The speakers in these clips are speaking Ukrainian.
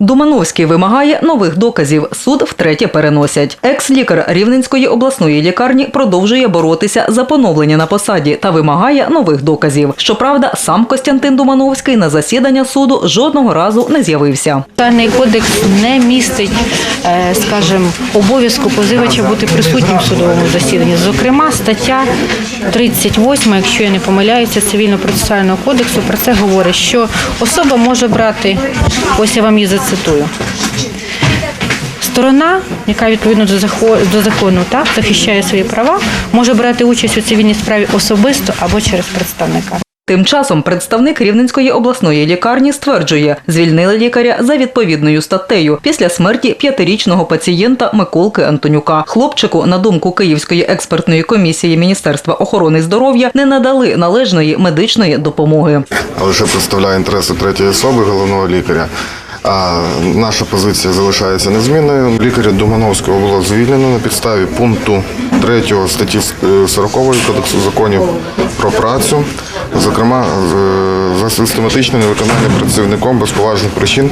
Думановський вимагає нових доказів. Суд втретє переносять. Екс-лікар Рівненської обласної лікарні продовжує боротися за поновлення на посаді та вимагає нових доказів. Щоправда, сам Костянтин Думановський на засідання суду жодного разу не з'явився. Даний кодекс не містить, е, скажімо, обов'язку позивача бути присутнім в судовому засіданні. Зокрема, стаття 38, якщо я не помиляюся, цивільно-процесуального кодексу про це говорить, що особа може брати, ось я вам її зацитую. Сторона, яка відповідно до закону так захищає свої права, може брати участь у цивільній справі особисто або через представника. Тим часом представник Рівненської обласної лікарні стверджує, звільнили лікаря за відповідною статтею після смерті п'ятирічного пацієнта Миколки Антонюка. Хлопчику, на думку Київської експертної комісії Міністерства охорони здоров'я, не надали належної медичної допомоги. а лише представляє інтереси третьої особи головного лікаря. А наша позиція залишається незмінною. Лікаря Думановського було звільнено на підставі пункту 3 статті е, 40 Кодексу законів про працю, зокрема за систематичне невиконання працівником без поважних причин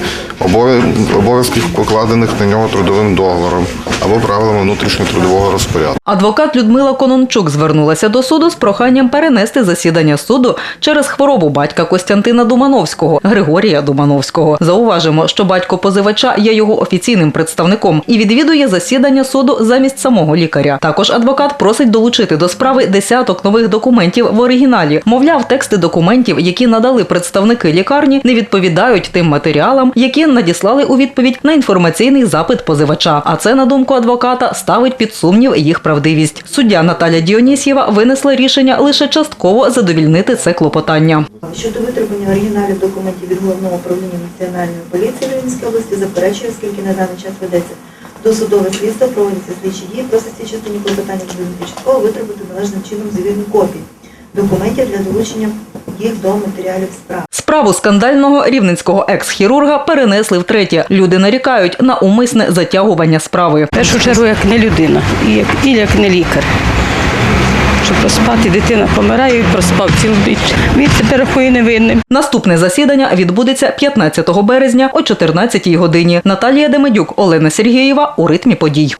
обов'язків, покладених на нього трудовим договором або правилами внутрішнього трудового розпорядку. Адвокат Людмила Конончук звернулася до суду з проханням перенести засідання суду через хворобу батька Костянтина Думановського Григорія Думановського. Зауважимо, що батько позивача є його офіційним представником і відвідує засідання суду замість самого лікаря. Також адвокат просить долучити до справи десяток нових документів в оригіналі. Мовляв, тексти документів, які надали представники лікарні, не відповідають тим матеріалам, які надіслали у відповідь на інформаційний запит позивача. А це, на думку адвоката, ставить під сумнів їх правдивість. Суддя Наталя Діонісєва винесла рішення лише частково задовільнити це клопотання. Щодо витребування оригіналів документів від головного управління національної поліції Рівненської області заперечує, оскільки на даний час ведеться досудове слідство, проводяться слідчі дії, просить цій частині клопотання задовольнити частково витребувати належним чином завірні копії документів для долучення їх до матеріалів справи. Справу скандального рівненського екс-хірурга перенесли втретє. Люди нарікають на умисне затягування справи. В першу чергу як не людина, і як, і як не лікар. Щоб проспати, дитина помирає, і проспав цілу ніч. Він себе рахує невинним. Наступне засідання відбудеться 15 березня о 14 годині. Наталія Демедюк, Олена Сергієва у ритмі подій.